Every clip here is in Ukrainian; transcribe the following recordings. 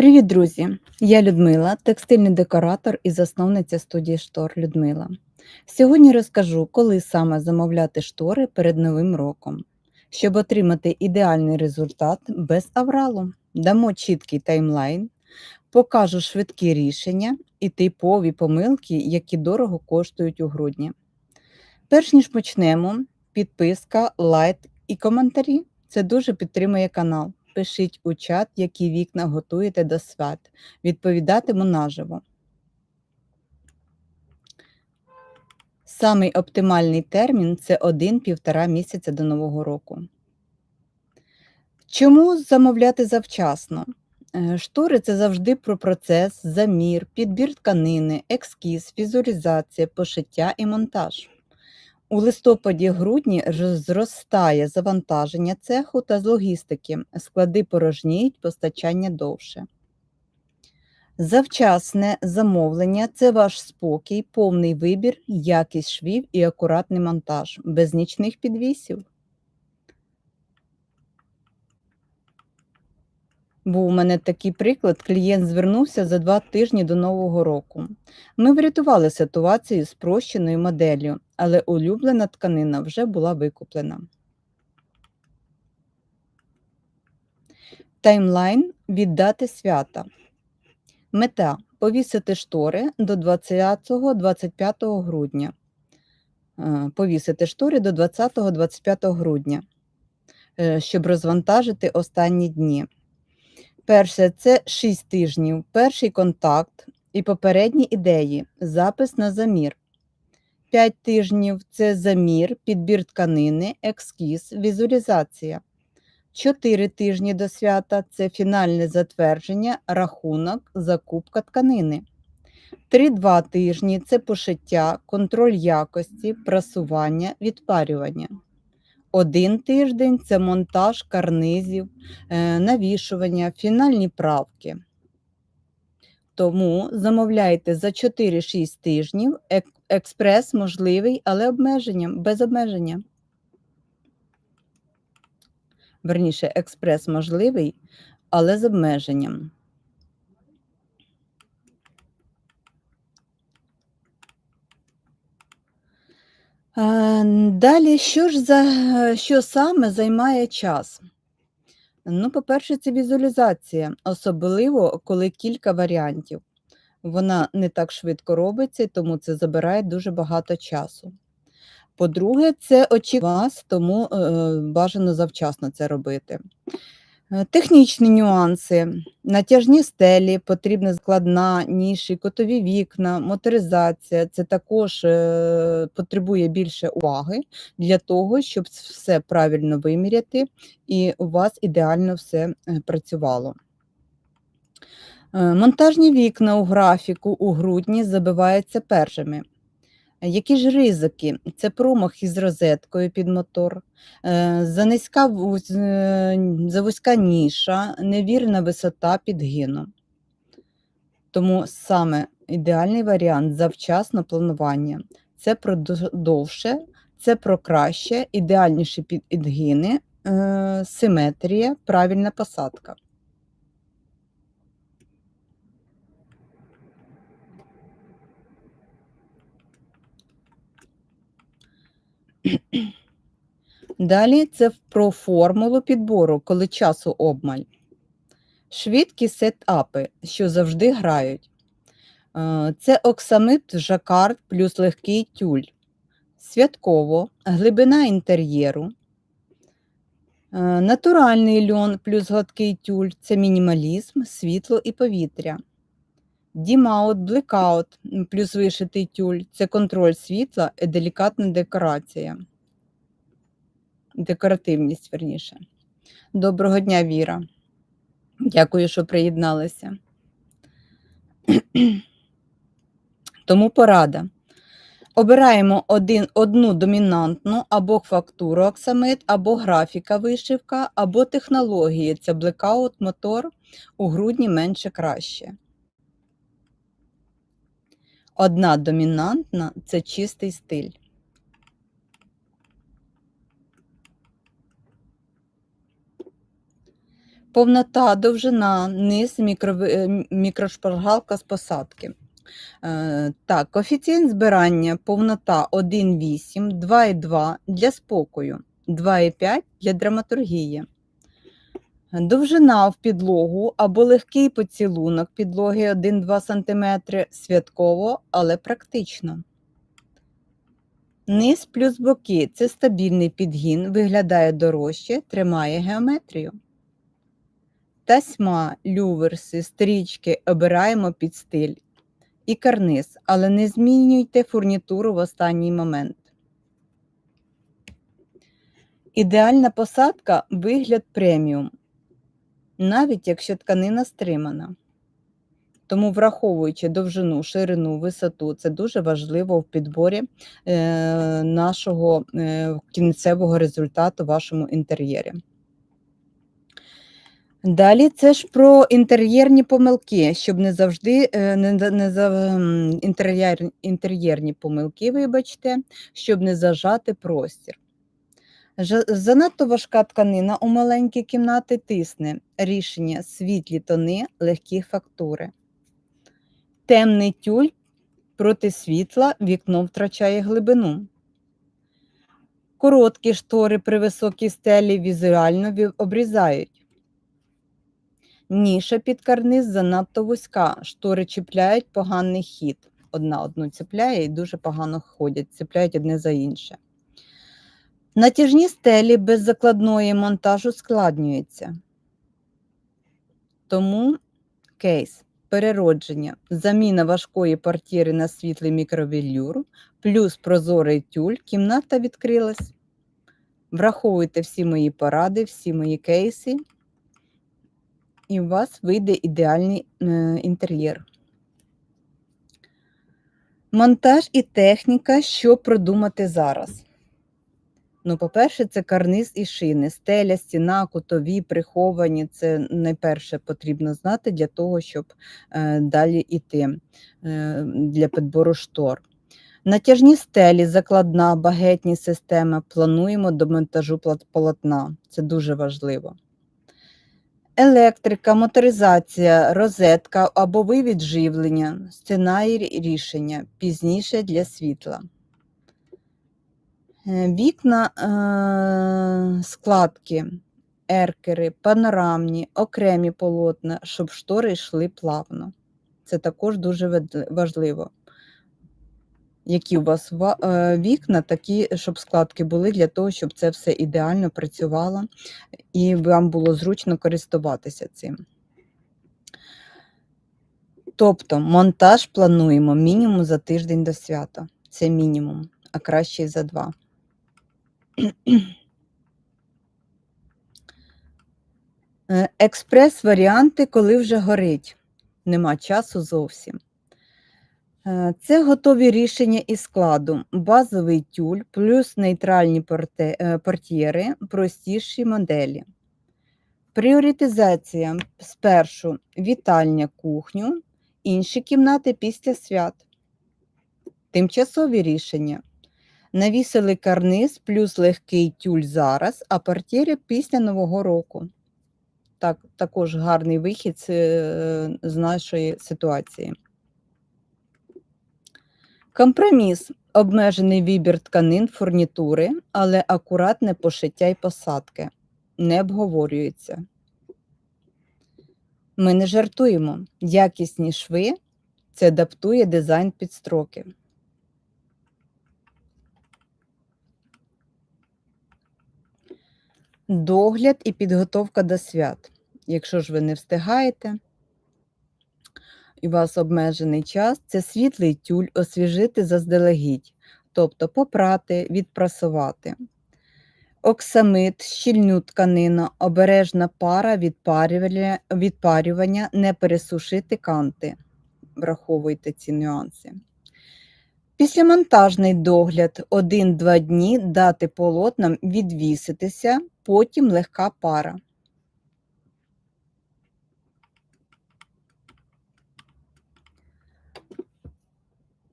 Привіт, друзі! Я Людмила, текстильний декоратор і засновниця студії штор Людмила. Сьогодні розкажу, коли саме замовляти штори перед Новим роком, щоб отримати ідеальний результат без авралу. Дамо чіткий таймлайн, покажу швидкі рішення і типові помилки, які дорого коштують у грудні. Перш ніж почнемо, підписка, лайк і коментарі. Це дуже підтримує канал. Пишіть у чат, які вікна готуєте до свят. Відповідатиму наживо. Самий оптимальний термін це 1-1,5 місяця до Нового року. Чому замовляти завчасно? Е, Штори це завжди про процес, замір, підбір тканини, екскіз, візуалізація, пошиття і монтаж. У листопаді-грудні зростає завантаження цеху та з логістики, склади порожніють, постачання довше. Завчасне замовлення це ваш спокій, повний вибір, якість швів і акуратний монтаж, без нічних підвісів. Був у мене такий приклад. Клієнт звернувся за два тижні до Нового року. Ми врятували ситуацію спрощеною моделлю, але улюблена тканина вже була викуплена. Таймлайн віддати свята. Мета повісити штори до 20-25 грудня. Е, Повісити штори до 20-25 грудня, е, щоб розвантажити останні дні. Перше це 6 тижнів, перший контакт і попередні ідеї, запис на замір. 5 тижнів це замір, підбір тканини, екскіз, візуалізація. 4 тижні до свята це фінальне затвердження, рахунок, закупка тканини. 3-2 тижні це пошиття, контроль якості, прасування, відпарювання. Один тиждень це монтаж карнизів, е, навішування, фінальні правки. Тому замовляйте за 4-6 тижнів, експрес можливий, але обмеженням, без обмеження. Верніше, експрес можливий, але з обмеженням. Е, Далі, що ж за що саме займає час? Ну, по-перше, це візуалізація, особливо коли кілька варіантів. Вона не так швидко робиться, тому це забирає дуже багато часу. По-друге, це очікування вас, тому е, бажано завчасно це робити. Е, Технічні нюанси, натяжні стелі, потрібна складна ніші, котові вікна, моторизація. Це також е, потребує більше уваги для того, щоб все правильно виміряти і у вас ідеально все е, працювало. Монтажні вікна у графіку у грудні забиваються першими. Які ж ризики? Це промах із розеткою під мотор, е, занизька е, завузька ніша, невірна висота підгину. Тому саме ідеальний варіант завчасно планування. Це про довше, це про краще, ідеальніші підгини, е, симетрія, правильна посадка. Далі це про формулу підбору, коли часу обмаль. Швидкі сетапи, що завжди грають. Е, Це оксамит жакард плюс легкий тюль. Святково, глибина інтер'єру. Е, Натуральний льон плюс гладкий тюль це мінімалізм, світло і повітря. Дімаут, блекаут плюс вишитий тюль це контроль світла і делікатна декорація. Декоративність, верніше. Доброго дня, Віра. Дякую, що приєдналися. Тому порада. Обираємо один, одну домінантну або фактуру оксамит, або графіка вишивка, або технології. Це блекаут, мотор. У грудні менше краще. Одна домінантна це чистий стиль. Повнота, довжина, низ, мікрови- е, мікрошпаргалка з посадки. Е, Так, коефіцієнт збирання, повнота 1,8, 2,2 для спокою, 2,5 для драматургії. Довжина в підлогу або легкий поцілунок підлоги 1-2 см святково, але практично. Низ плюс боки це стабільний підгін, виглядає дорожче, тримає геометрію. Тасьма, люверси, стрічки обираємо під стиль і карниз, але не змінюйте фурнітуру в останній момент. Ідеальна посадка вигляд преміум, навіть якщо тканина стримана. Тому, враховуючи довжину, ширину, висоту, це дуже важливо в підборі е, нашого е, кінцевого результату в вашому інтер'єрі. Далі це ж про інтер'єрні помилки, щоб не завжди е, не, не за інтер'єрні помилки, вибачте, щоб не зажати простір. Занадто важка тканина у маленькі кімнати тисне. Рішення світлі тони, легкі фактури. Темний тюль проти світла вікно втрачає глибину. Короткі штори при високій стелі візуально обрізають. Ніша під карниз занадто вузька, штори чіпляють поганий хід. Одна одну цепляє і дуже погано ходять, цепляють одне за інше. Натяжні стелі без закладної монтажу складнюються. Тому кейс, переродження, заміна важкої портьєри на світлий мікровелюр, плюс прозорий тюль, кімната відкрилась. Враховуйте всі мої поради, всі мої кейси, і у вас вийде ідеальний е, інтер'єр. Монтаж і техніка, що продумати зараз. Ну, по-перше, це карниз і шини, стеля, стіна, кутові, приховані. Це найперше потрібно знати для того, щоб е, далі йти е, для підбору штор. Натяжні стелі, закладна, багетні системи. Плануємо до монтажу полотна. Це дуже важливо. Електрика, моторизація, розетка або вивід живлення, сценарій рішення пізніше для світла. Е, Вікна, е, складки, еркери, панорамні, окремі полотна, щоб штори йшли плавно. Це також дуже важливо. Які у вас е, вікна, такі, щоб складки були для того, щоб це все ідеально працювало і вам було зручно користуватися цим. Тобто монтаж плануємо мінімум за тиждень до свята. Це мінімум, а краще й за два. Е, Експрес-варіанти, коли вже горить. Нема часу зовсім. Е, Це готові рішення із складу. Базовий тюль плюс нейтральні е, портьєри, простіші моделі. Пріоритизація спершу вітальня кухню, інші кімнати після свят. Тимчасові рішення. Навісили карниз плюс легкий тюль зараз, а портьєри після Нового року. Так, також гарний вихід з, е, з нашої ситуації. Компроміс обмежений вибір тканин, фурнітури, але акуратне пошиття й посадки. Не обговорюється. Ми не жартуємо. Якісні шви це адаптує дизайн під Догляд і підготовка до свят. Якщо ж ви не встигаєте, і у вас обмежений час, це світлий тюль освіжити заздалегідь, тобто попрати, відпрасувати. Оксамит, щільну тканину, обережна пара відпарювання, відпарювання, не пересушити канти. Враховуйте ці нюанси. Післямонтажний догляд 1-2 дні дати полотнам відвіситися, потім легка пара.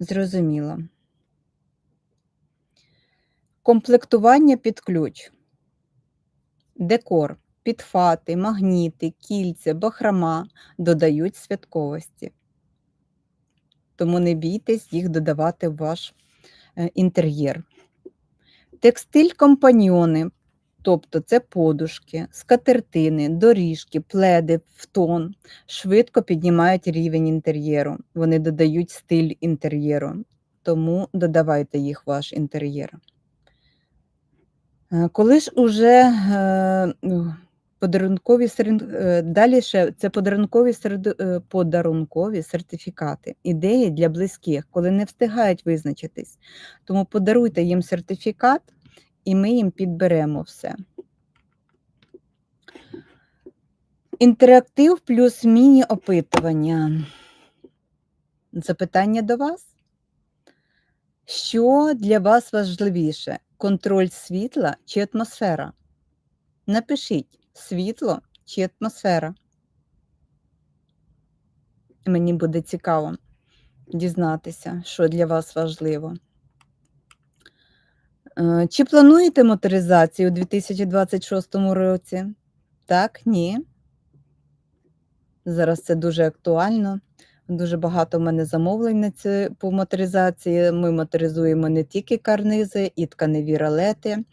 Зрозуміло. Комплектування під ключ. Декор. підфати, магніти, кільця, бахрома додають святковості. Тому не бійтесь їх додавати в ваш е, інтер'єр. Текстиль компаньйони, тобто це подушки, скатертини, доріжки, пледи в тон, швидко піднімають рівень інтер'єру. Вони додають стиль інтер'єру, тому додавайте їх в ваш інтер'єр. Е, Коли ж уже е, подарункові е, далі ще це подарункові е, подарункові сертифікати, ідеї для близьких, коли не встигають визначитись. Тому подаруйте їм сертифікат, і ми їм підберемо все. Інтерактив плюс міні-опитування. Запитання до вас. Що для вас важливіше? Контроль світла чи атмосфера? Напишіть світло чи атмосфера. Мені буде цікаво дізнатися, що для вас важливо. Е, Чи плануєте моторизацію у 2026 році? Так, ні. Зараз це дуже актуально. Дуже багато в мене замовлень на це по моторизації. Ми моторизуємо не тільки карнизи, і тканеві ролети,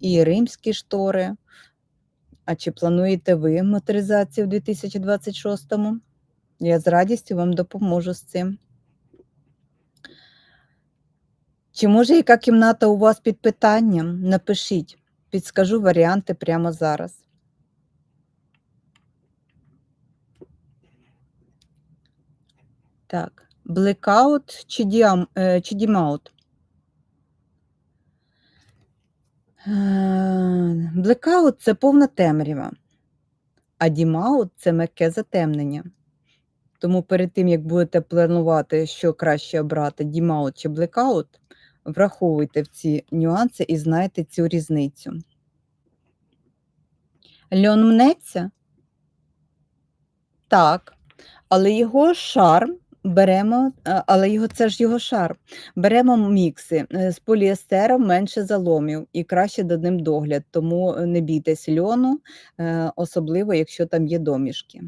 і римські штори. А чи плануєте ви моторизацію в 2026-му? Я з радістю вам допоможу з цим. Чи може яка кімната у вас під питанням? Напишіть, підскажу варіанти прямо зараз. Так, Blackout чи, діам, е, чи Blackout – це повна темрява, а Дімаут – це м'яке затемнення. Тому перед тим, як будете планувати, що краще обрати Дімаут чи Blackout, враховуйте в ці нюанси і знайте цю різницю. Льон мнеться? Так, але його шарм беремо, але його це ж його шарм. Беремо мікси е, з поліестером менше заломів і краще до ним догляд, тому е, не бійтесь льону, е, особливо якщо там є домішки.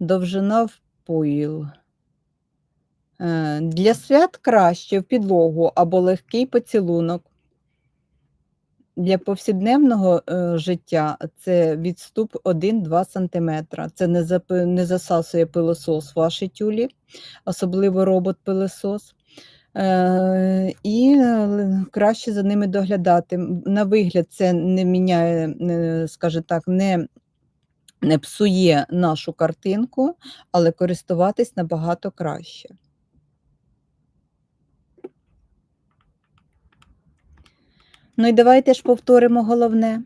Довжина в поїл. Е, Для свят краще в підлогу або легкий поцілунок. Для повсякденного е, життя це відступ 1-2 см. Це не, запи- не засасує пилосос ваші тюлі, особливо робот-пилосос. Е, і краще за ними доглядати. На вигляд це не міняє, е, скажімо так, не, не псує нашу картинку, але користуватись набагато краще. Ну і давайте ж повторимо головне.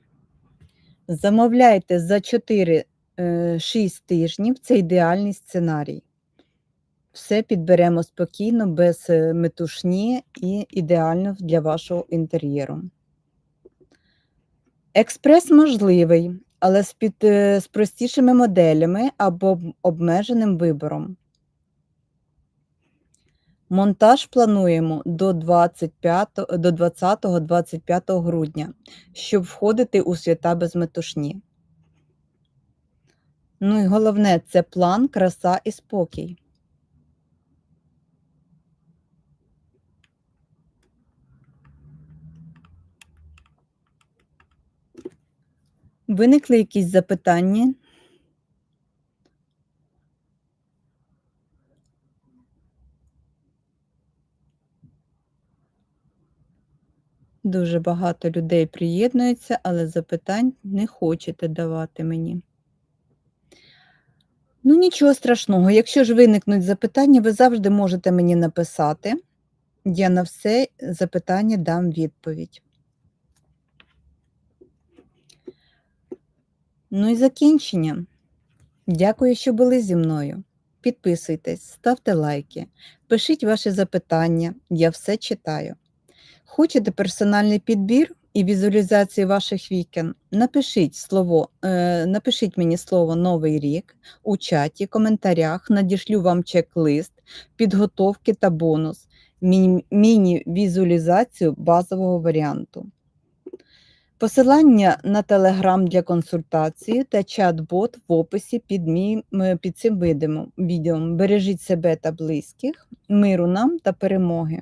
Замовляйте за 4-6 тижнів це ідеальний сценарій. Все підберемо спокійно, без е, метушні і ідеально для вашого інтер'єру. Експрес можливий, але з, під, е, з простішими моделями або обмеженим вибором. Монтаж плануємо до 25, до 20-25 грудня, щоб входити у свята без метушні. Ну і головне це план, краса і спокій. Виникли якісь запитання? Дуже багато людей приєднуються, але запитань не хочете давати мені. Ну, нічого страшного. Якщо ж виникнуть запитання, ви завжди можете мені написати. Я на все запитання дам відповідь. Ну і закінчення. Дякую, що були зі мною. Підписуйтесь, ставте лайки, пишіть ваші запитання, я все читаю. Хочете персональний підбір і візуалізацію ваших вікон? Напишіть слово, е, напишіть мені слово Новий рік у чаті, коментарях, надішлю вам чек-лист, підготовки та бонус, міні- міні-візуалізацію базового варіанту. Посилання на Телеграм для консультації та чат-бот в описі під, мій, під цим відео. Бережіть себе та близьких, миру нам та перемоги.